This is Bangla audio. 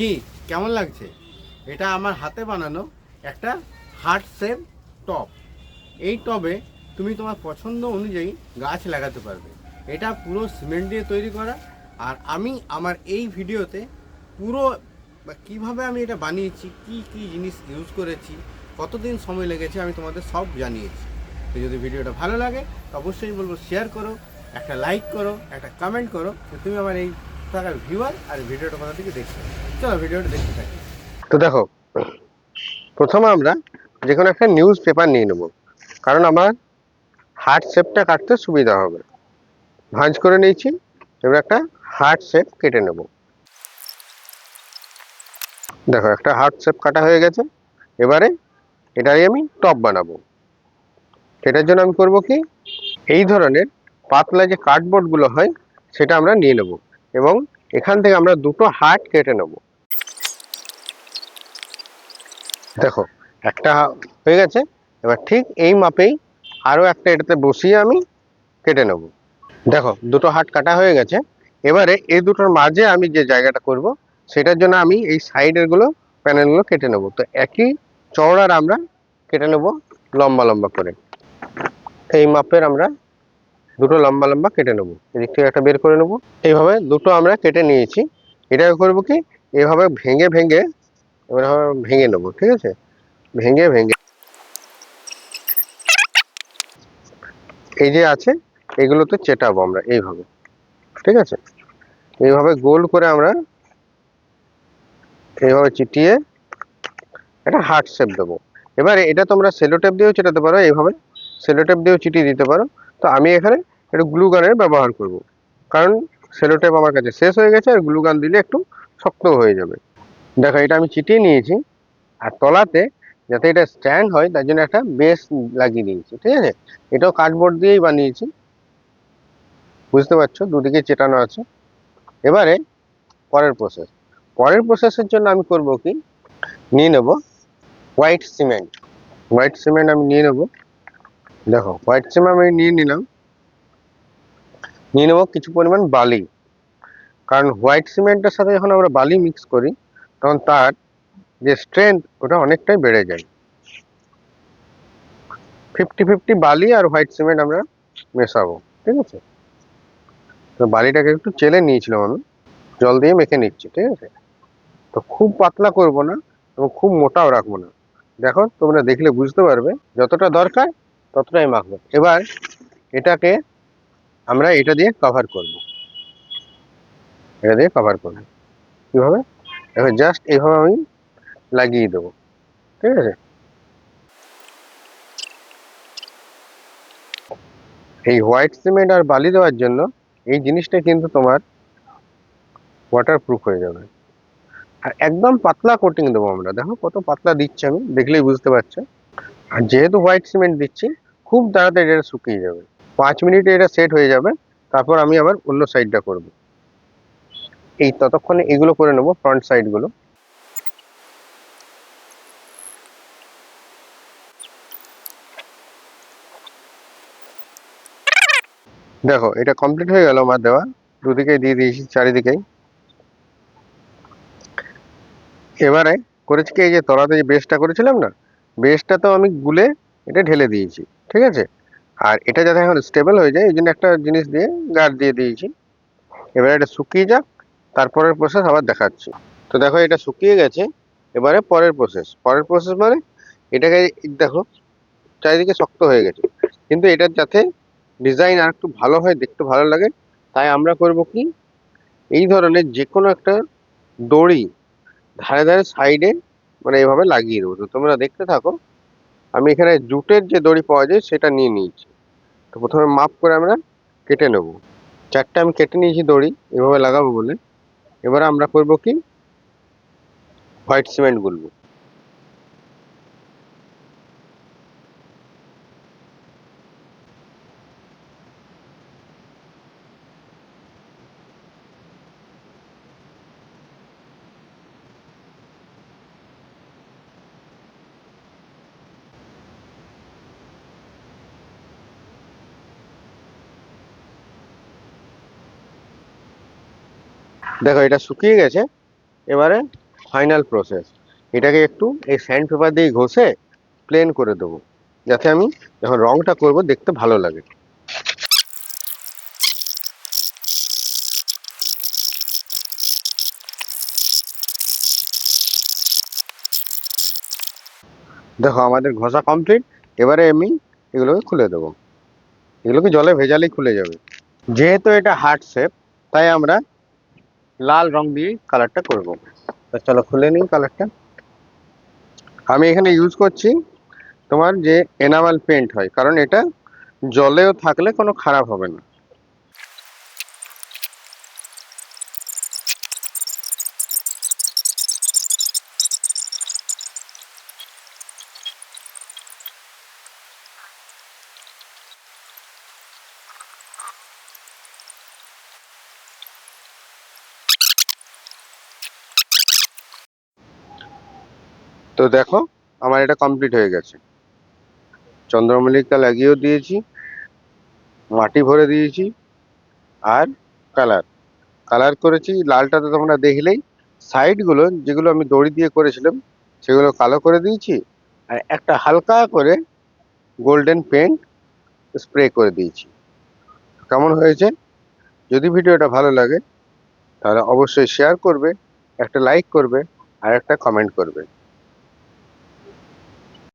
কি? কেমন লাগছে? এটা আমার হাতে বানানো একটা হার্ট শেপ টব। এই টবে তুমি তোমার পছন্দ অনুযায়ী গাছ লাগাতে পারবে। এটা পুরো সিমেন্ট দিয়ে তৈরি করা। আর আমি আমার এই ভিডিওতে পুরো কীভাবে আমি এটা বানিয়েছি, কি কি জিনিস ইউজ করেছি, কতদিন সময় লেগেছে আমি তোমাদের সব জানিয়েছি। তো যদি ভিডিওটা ভালো লাগে অবশ্যই বলব শেয়ার করো, একটা লাইক করো, একটা কমেন্ট করো তুমি আমার এই থাকার ভিউয়ার আর ভিডিওটা কোথা থেকে দেখছ চলো ভিডিওটা দেখতে থাকি। তো দেখো, প্রথমে আমরা যে কোনো একটা নিউজ পেপার নিয়ে নেব। কারণ আমার হার্ট শেপটা কাটতে সুবিধা হবে। ভাঁজ করে নিয়েছি, এবার একটা হার্ট শেপ কেটে নেব। দেখো, একটা হার্ট শেপ কাটা হয়ে গেছে। এবারে এটাই আমি টপ বানাবো। সেটার জন্য আমি করব কি? এই ধরনের পাতলা যে কার্ডবোর্ডগুলো হয়, সেটা আমরা নিয়ে নেব। এবং এখান থেকে আমরা দুটো হার্ট কেটে নেব। দেখো, একটা হয়ে গেছে, এবার ঠিক এই মাপেই আরও একটা এটাতে বসিয়ে আমি কেটে নেব। দেখো, দুটো হাট কাটা হয়ে গেছে, এবারে এই দুটোর মাঝে আমি যে জায়গাটা করব, সেটার জন্য আমি এই সাইডেরগুলো প্যানেলগুলো কেটে নেব। তো একই চওড়ার আমরা কেটে নেব লম্বা লম্বা করে। এই মাপের আমরা দুটো লম্বা লম্বা কেটে নেব। এদিক থেকে একটা বের করে নেব। এইভাবে দুটো আমরা কেটে নিয়েছি। এটা করব কি? এভাবে ভেঙে ভেঙে এবার ভেঙে নেব, ঠিক আছে? ভেঙে ভেঙে। এই যে আছে, এগুলোতে চেটাবো আমরা এইভাবে, ঠিক আছে? এইভাবে গোল করে আমরা এইভাবে চিটিয়ে একটা হার্ট শেপ দেবো। এবারে এটা তোমরা সেলোটেপ দিয়েও চেটাতে পারো, এইভাবে সেলোটেপ দিয়েও চিটিয়ে দিতে পারো। তো আমি এখানে একটু গ্লু গানের ব্যবহার করব। কারণ সেলোটেপ আমার কাছে শেষ হয়ে গেছে, আর গ্লু গান দিলে একটু শক্ত হয়ে যাবে। দেখো, এটা আমি চিটিয়ে নিয়েছি, আর তলাতে যাতে এটা স্ট্যান্ড হয়, তার জন্য একটা বেস লাগিয়ে দিয়েছি ঠিক আছে? এটাও কার্ডবোর্ড দিয়েই বানিয়েছি। বুঝতে পারছ? দুদিকে চেটানো আছে। এবারে পরের প্রসেস পরের প্রসেসের জন্য আমি করব কি? নিয়ে নেব হোয়াইট সিমেন্ট হোয়াইট সিমেন্ট আমি নিয়ে নেব। দেখো হোয়াইট সিমেন্ট আমি নিয়ে নিলাম। নিয়ে নেব কিছু পরিমাণ বালি। কারণ হোয়াইট সিমেন্টের সাথে যখন আমরা বালি মিক্স করি, তখন তার যে স্ট্রেংথ ওটা অনেকটাই বেড়ে যায়। ফিফটি ফিফটি বালি আর হোয়াইট সিমেন্ট আমরা মেশাবো, ঠিক আছে? তো বালিটাকে একটু চেলে নিয়েছিলাম আমি, জল দিয়ে মেখে নিচ্ছি, ঠিক আছে? তো খুব পাতলা করব না এবং খুব মোটাও রাখব না। দেখো, তোমরা দেখলে বুঝতে পারবে, যতটা দরকার ততটাই মাখবো। এবার এটাকে আমরা এটা দিয়ে কভার করব। এটা দিয়ে কভার করব। কীভাবে? এবার জাস্ট এইভাবে আমি লাগিয়ে দেবো। ঠিক আছে? এই হোয়াইট সিমেন্ট আর বালি দেওয়ার জন্য এই জিনিসটা কিন্তু তোমার ওয়াটারপ্রুফ হয়ে যাবে। আর একদম পাতলা কোটিং দেবো আমরা। দেখো, কত পাতলা দিচ্ছি আমি, দেখলেই বুঝতে পারছ। আর যেহেতু হোয়াইট সিমেন্ট দিচ্ছি, খুব তাড়াতাড়ি এটা শুকিয়ে যাবে। পাঁচ মিনিটে এটা সেট হয়ে যাবে, তারপর আমি আবার অন্য সাইডটা করব। এই ততক্ষণে এগুলো করে নেব ফ্রন্ট সাইডগুলো দেখো, এটা কমপ্লিট হয়ে গেল আমার দেওয়া। দুদিকে দিয়ে দিয়েছি, চারিদিকেই। এবারে করেছি কি, এই যে তলাতে যে বেসটা করেছিলাম না বেসটা তো আমি গুলে এটা ঢেলে দিয়েছি, ঠিক আছে? আর এটা যাতে এখন স্টেবল হয়ে যায়, এই জন্য একটা জিনিস দিয়ে গার্ড দিয়ে দিয়েছি। এবারে এটা শুকিয়ে যাক, তারপরের প্রসেস আবার দেখাচ্ছি। তো দেখো এটা শুকিয়ে গেছে, এবারে পরের প্রসেস পরের প্রসেস মানে এটাকে দেখো, চারিদিকে শক্ত হয়ে গেছে। কিন্তু এটার যাতে ডিজাইন আর একটু ভালো হয়, দেখতে ভালো লাগে, তাই আমরা করব কি? এই ধরনের যে কোনো একটা দড়ি ধারে ধারে সাইডে মানে এইভাবে লাগিয়ে দেবো। তো তোমরা দেখতে থাকো, আমি এখানে জুটের যে দড়ি পাওয়া যায়, সেটা নিয়ে নিয়েছি। তো প্রথমে মাপ করে আমরা কেটে নেব। চারটে আমি কেটে নিয়েছি দড়ি, এভাবে লাগাবো বলে। এবার আমরা করব কি? হোয়াইট সিমেন্ট গুলবো। দেখো, এটা শুকিয়ে গেছে। এবারে ফাইনাল প্রসেস এটাকে একটু এই স্যান্ড পেপার দিয়ে ঘষে প্লেন করে দেবো। যাতে আমি যখন রংটা করব, দেখতে ভালো লাগে। দেখো, আমাদের ঘষা কমপ্লিট এবারে আমি এগুলোকে খুলে দেবো। এগুলোকে জলে ভেজালেই খুলে যাবে। যেহেতু এটা হার্ট শেপ তাই আমরা লাল রং দিয়ে কালারটা করব। তো চলো খুলে নিই কালারটা আমি এখানে ইউজ করছি তোমার যে এনামাল পেন্ট হয়, কারণ এটা জলেও থাকলে কোনো খারাপ হবে না। তো দেখো, আমার এটা কমপ্লিট হয়ে গেছে। চন্দ্রমল্লিকা লাগিয়েও দিয়েছি, মাটি ভরে দিয়েছি, আর কালার কালার করেছি, লালটা তো তোমরা দেখলেই। সাইডগুলো যেগুলো আমি দড়ি দিয়ে করেছিলাম, সেগুলো কালো করে দিয়েছি, আর একটা হালকা করে গোল্ডেন পেন্ট স্প্রে করে দিয়েছি। কেমন হয়েছে? যদি ভিডিওটা ভালো লাগে, তাহলে অবশ্যই শেয়ার করবে, একটা লাইক করবে, আর একটা কমেন্ট করবে।